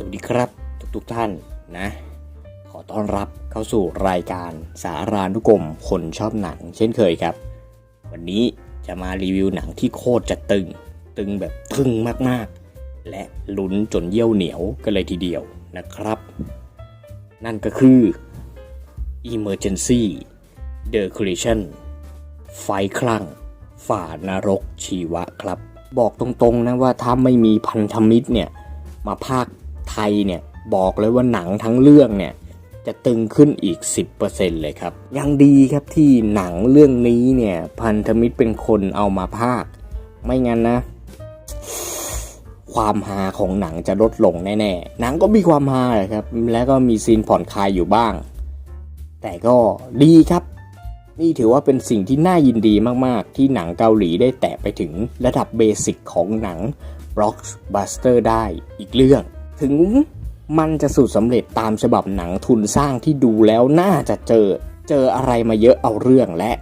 สวัสดีครับทุกๆท่านนะ ขอต้อนรับเข้าสู่รายการสารานุกรมคนชอบหนัง เช่นเคยครับ วันนี้จะมารีวิวหนังที่โคตรจะตึง ตึงแบบตึงมากๆ และลุ้นจนเยี่ยวเหนียวกันเลยทีเดียวนะครับ นั่นก็คือ Emergency The Creation ไฟคลั่ง ฝ่านรกชีวะครับ บอกตรงๆนะว่าถ้าไม่มีพันธมิตรเนี่ย มาภาค ไทยเนี่ยบอกเลยว่าหนังทั้งเรื่องเนี่ยจะตึงขึ้นอีก 10%เลยครับ ยังดีครับที่หนังเรื่องนี้เนี่ยพันธมิตรเป็นคนเอามาภาค ไม่งั้นนะ ความฮาของหนังจะลดลงแน่ๆ หนังก็มีความฮาแหละครับ แล้วก็มีซีนผ่อนคลายอยู่บ้าง แต่ก็ดีครับ นี่ถือว่าเป็นสิ่งที่น่ายินดีมากๆ ที่หนังเกาหลีได้แตะไปถึงระดับเบสิกของหนังบล็อกบัสเตอร์ได้อีกเรื่อง ถึงมันจะสูตรสำเร็จตามฉบับหนังทุนสร้างที่ดูแล้วน่าจะเจอเจออะไรมาเยอะเอาเรื่องและ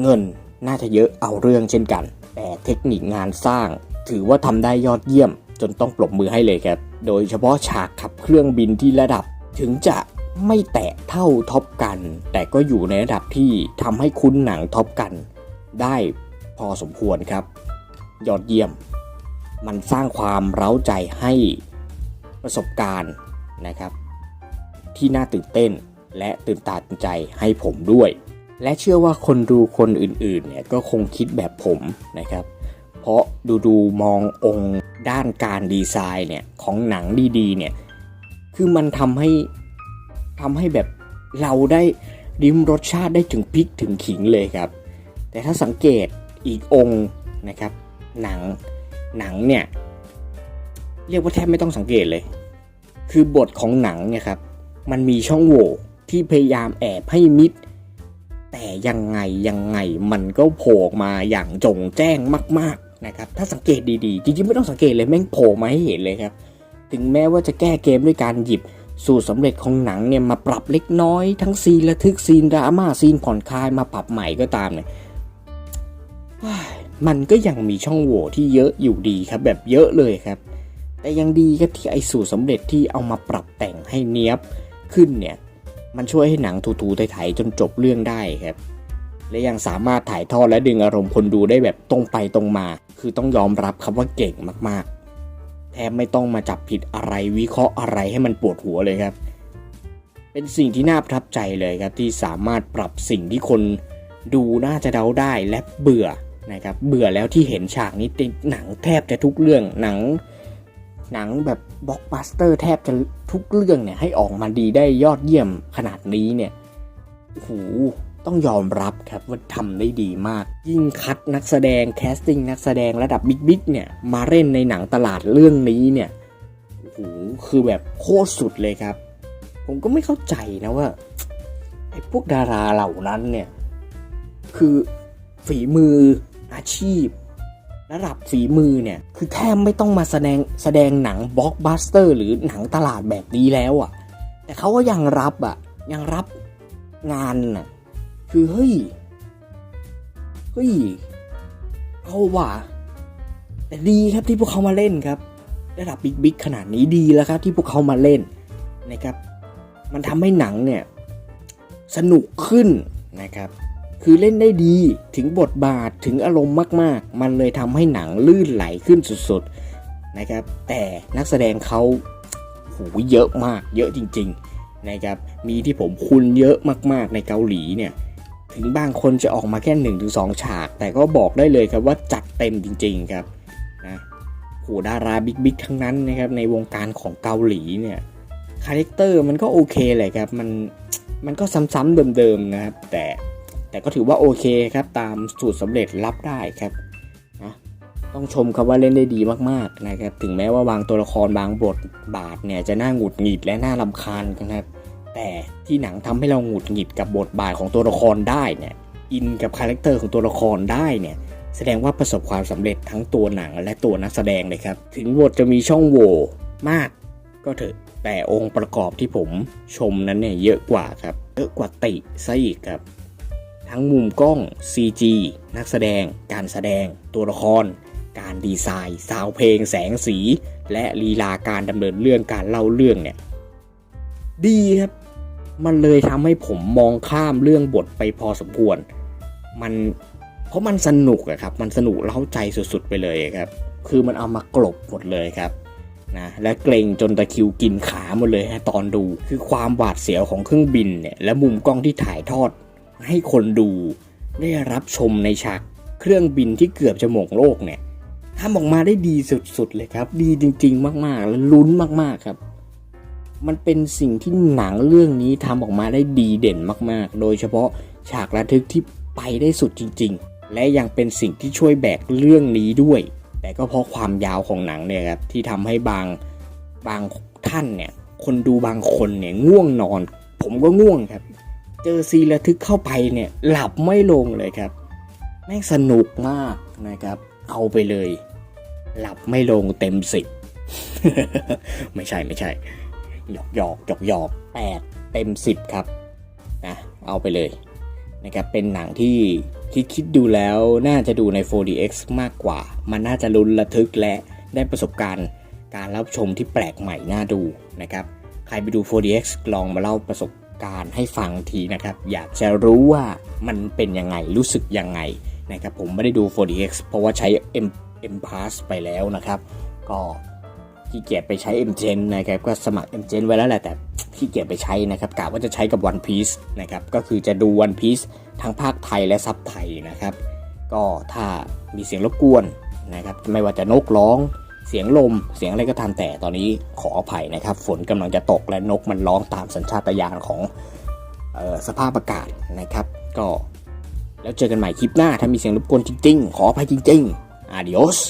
เงินน่าจะเยอะเอาเรื่องเช่นกัน แต่เทคนิคงานสร้าง ถือว่าทำได้ยอดเยี่ยม จนต้องปรบมือให้เลยครับ โดยเฉพาะฉากขับเครื่องบินที่ระดับ ถึงจะไม่แตะเท่าท็อปกัน แต่ก็อยู่ในระดับที่ทำให้คุ้นหนังท็อปกัน ได้พอสมควรครับ ยอดเยี่ยม มันสร้างความเร้าใจให้ ประสบการณ์นะครับ ที่น่าตื่นเต้นและตื่นตาตื่นใจให้ผมด้วย และเชื่อว่าคนดูคนอื่นๆเนี่ยก็คงคิดแบบผมนะครับ เพราะดูดูๆมององค์ด้านการดีไซน์เนี่ยของหนังดีๆเนี่ยคือมันทำให้ทำให้แบบเราได้ริมรสชาติได้ถึงพริกถึงขิงเลยครับ แต่ถ้าสังเกตอีกองค์นะครับ หนังหนังเนี่ย เรียกว่าแทบไม่ต้องสังเกตเลย คือบทของหนังเนี่ยครับ มันมีช่องโหว่ที่พยายามแอบให้มิด แต่ยังไงยังไงมันก็โผล่มาอย่างจงแจ้งมาก ๆนะครับ ถ้าสังเกตดีๆ จริงๆไม่ต้องสังเกตเลยแม่งโผล่มาให้เห็นเลยครับ ถึงแม้ว่าจะแก้เกมด้วยการหยิบสูตรสำเร็จของหนังเนี่ยมาปรับเล็กน้อยทั้งซีนระทึกซีนดราม่าซีนผ่อนคลายมาปรับใหม่ก็ตามเนี่ยมันก็ยังมีช่องโหว่ที่เยอะอยู่ดีครับ แบบเยอะเลยครับ แต่ยังดีครับที่ไอสูตรสำเร็จที่เอามาปรับแต่งให้เนี้ยบขึ้นเนี่ย มันช่วยให้หนังถูๆไถๆจนจบเรื่องได้ครับ และยังสามารถถ่ายทอดและดึงอารมณ์คนดูได้แบบตรงไปตรงมา คือต้องยอมรับครับว่าเก่งมากๆ แทบไม่ต้องมาจับผิดอะไรวิเคราะห์อะไรให้มันปวดหัวเลยครับ เป็นสิ่งที่น่าประทับใจเลยครับที่สามารถปรับสิ่งที่คนดูน่าจะเดาได้และเบื่อนะครับ เบื่อแล้วที่เห็นฉากนี้ในหนังแทบจะทุกเรื่องหนัง หนังแบบบล็อกบัสเตอร์แทบจะทุกเรื่องเนี่ยให้ออกมาดีได้ยอดเยี่ยมขนาดนี้เนี่ยโอ้โหต้องยอมรับครับว่าทำได้ดีมาก ยิ่งคัดนักแสดงแคสติ้งนักแสดงระดับบิ๊กๆเนี่ยมาเล่นในหนังตลาดเรื่องนี้เนี่ยโอ้โหคือแบบโคตรสุดเลยครับ ผมก็ไม่เข้าใจนะว่าไอ้พวกดาราเหล่านั้นเนี่ยคือฝีมืออาชีพ ระดับฝีมือเนี่ย คือแทบไม่ต้องมาแสดงแสดงหนังบล็อกบัสเตอร์หรือหนังตลาดแบบนี้แล้วอะ่ะ แต่เขาก็ยังรับอะ่ะ ยังรับงานน่ะ คือเฮ้ย เฮ้ย เอาว่ะ แต่ดีครับที่พวกเขามาเล่นครับ ระดับบิ๊กบิ๊กขนาดนี้ดีแล้วครับ ที่พวกเขามาเล่นนะครับ มันทำให้หนังเนี่ย สนุกขึ้นนะครับ คือเล่นได้ดีถึงบทบาทถึงอารมณ์มาก ๆ มันเลยทำให้หนังลื่นไหลขึ้นสุดๆนะครับ แต่นักแสดงเขาโหเยอะมากเยอะจริง ๆนะครับ มีที่ผมคุณเยอะมากๆในเกาหลีเนี่ย ถึงบางคนจะออกมาแค่1นถึงสฉาก แต่ก็บอกได้เลยครับว่าจัดเต็มจริง ๆ ครับนะโหดาราบิ๊กๆทั้งนั้นนะครับในวงการของเกาหลีเนี่ยคาแรคเตอร์มันก็โอเคเลยครับมันมันก็ซ้ำๆเดิมๆนะครับแต่ แต่ก็ถือว่าโอเคครับตามสูตรสำเร็จรับได้ครับนะต้องชมครับว่าเล่นได้ดีมากๆนะครับ ถึงแม้ว่าบางตัวละครบางบทบาทเนี่ยจะน่าหงุดหงิดและน่ารำคาญนะครับ แต่ที่หนังทำให้เราหงุดหงิดกับบทบาทของตัวละครได้เนี่ย อินกับคาแรคเตอร์ของตัวละครได้เนี่ยแสดงว่าประสบความสำเร็จทั้งตัวหนังและตัวนักแสดงเลยครับ ถึงบทจะมีช่องโหว่มาก ก็เถอะแต่องค์ประกอบที่ผมชมนั้นเนี่ยเยอะกว่าครับ เยอะกว่าติซะอีกครับ ทั้งมุมกล้อง CG นักแสดง การแสดง ตัวละคร การดีไซน์ซาวเพลง แสงสี และลีลาการดำเนินเรื่องการเล่าเรื่องเนี่ย ดีครับ มันเลยทำให้ผมมองข้ามเรื่องบทไปพอสมควร มันเพราะมันสนุกอะครับ มันสนุกเล้าใจสุดๆไปเลยครับ คือมันเอามากลบหมดเลยครับนะและเกรงจนตะคิวกินขาหมดเลยฮะตอนดู คือความหวาดเสียวของเครื่องบินเนี่ยและมุมกล้องที่ถ่ายทอด ให้คนดูได้รับชมในฉากเครื่องบินที่เกือบจะหม่งโลกเนี่ยทำออกมาได้ดีสุดๆเลยครับ ดีจริง ๆ มากๆ และลุ้นมากๆครับ มันเป็นสิ่งที่หนังเรื่องนี้ทำออกมาได้ดีเด่นมากๆ โดยเฉพาะฉากระทึกที่ไปได้สุดจริง ๆ และยังเป็นสิ่งที่ช่วยแบกเรื่องนี้ด้วย แต่ก็เพราะความยาวของหนังเนี่ยครับที่ทำให้บางบางท่านเนี่ย คนดูบางคนเนี่ยง่วงนอน ผมก็ง่วงครับ เจอซีระทึกเข้าไปเนี่ยหลับไม่ลงเลยครับแม่งสนุกมากนะครับ เอาไปเลย หลับไม่ลงเต็มสิบไม่ใช่ไม่ใช่หยอกหยอกหยอกหยอกแปดเต็มสิบครับนะเอาไปเลยนะครับเป็นหนังที่ที่คิดดูแล้วน่าจะดูใน 4DX มากกว่า มันน่าจะลุ้นระทึกและได้ประสบการณ์การรับชมที่แปลกใหม่น่าดูนะครับ ใครไปดู 4DX ลองมาเล่าประสบ การให้ฟังทีนะครับ อยากจะรู้ว่ามันเป็นยังไงรู้สึกยังไงนะครับผมไม่ได้ดู 4DX เพราะว่าใช้ M M Pass ไปแล้วนะครับ ก็ขี้เกียจไปใช้ M Gen นะครับก็สมัคร M Gen ไว้แล้วแหละแต่ขี้เกียจไปใช้นะครับกะว่าจะใช้กับ One Piece นะครับก็คือจะดู One Piece ทั้งภาคไทยและซับไทยนะครับ ก็ถ้ามีเสียงรบกวนนะครับไม่ว่าจะนกร้อง เสียงลมเสียงอะไรก็ตามแต่ตอนนี้ขออภัยนะครับ ฝนกำลังจะตกและนกมันร้องตามสัญชาตญาณของออสภาพอากาศนะครับ ก็แล้วเจอกันใหม่คลิปหน้าถ้ามีเสียงรบกวนจริงๆ ขออภัยจริงๆอาดิ os